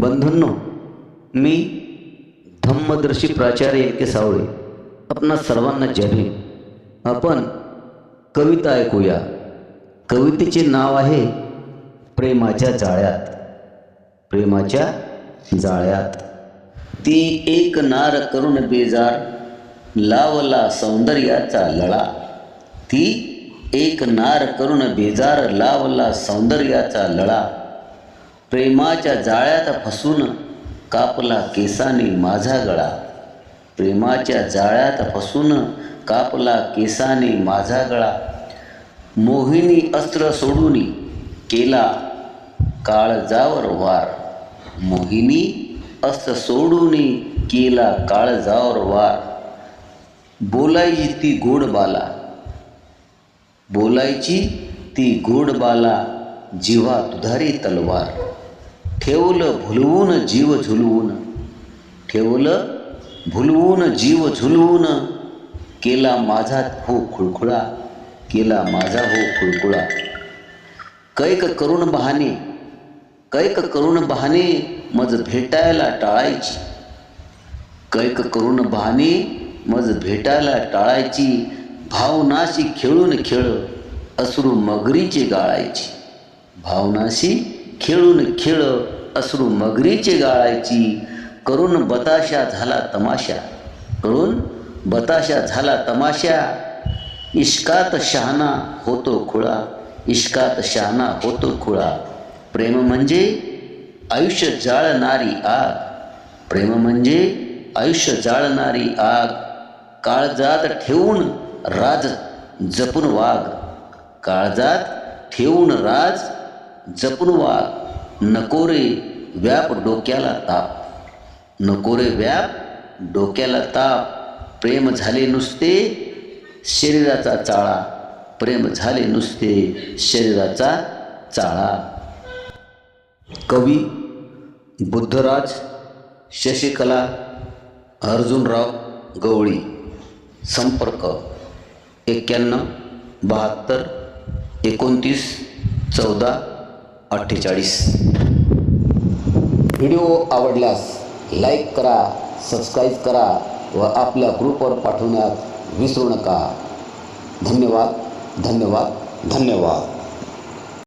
बंधूंनो मी धम्मदर्शी प्राचार्य एन के सावळे आपणा सर्वांना जय आपण कविता ऐकूया. कवितेचे नाव आहे प्रेमाच्या जाळ्यात. प्रेमाच्या जाळ्यात. ती एक नार करून बेजार लावला सौंदर्याचा लळा. ती एक नार करून बेजार लावला सौंदर्याचा लळा. प्रेमाच्या जाळ्यात फसून कापला केसाने माझा गळा. प्रेमाच्या जाळ्यात फसून कापला केसाने माझा गळा. मोहिनी अस्त्र सोडून केला काळजावर वार. मोहिनी अस्त्र सोडून केला काळजावर वार. बोलायची ती गोड बाला. बोलायची ती गोड बाला जीवा दुधारी तलवार. ठेवलं भुलवून जीव झुलवून. ठेवलं भुलवून जीव झुलवून. केला माझा हो खुळखुळा केला माझा हो खुळखुळा. कैक करुण बहाने कैक करुण बहाने मज भेटायला टाळायची. कैक करुण बहाने मज भेटायला टाळायची. भावनाशी खेळून खेळ अश्रू मगरीचे गाळायची. भावनाशी खेळून खेळ अश्रू मगरीचे गाळायची. करून बताशा झाला तमाशा. करून बताशा झाला तमाशा. इश्कात शहाणा होतो खुळा. इश्कात शहाणा होतो खुळा. प्रेम म्हणजे आयुष्य जाळणारी आग. प्रेम म्हणजे आयुष्य जाळणारी आग. काळजात ठेवून राज जपून वाघ. काळजात ठेवून राज जपून वा नकोरे व्याप डोक्याला ताप. नकोरे व्याप डोक्याला ताप. प्रेम झाले नुसते शरीराचा चाळा. प्रेम झाले नुसते शरीराचा चाळा. कवी बुद्धराज शशिकला अर्जुनराव गवळी. संपर्क एक्क्याण्णव बहात्तर एकोणतीस चौदा अठ्ठेचाळीस. व्हिडिओ आवडल्यास लाईक करा सबस्क्राईब करा व आपल्या ग्रुपवर पाठवण्यात विसरू नका. धन्यवाद धन्यवाद धन्यवाद.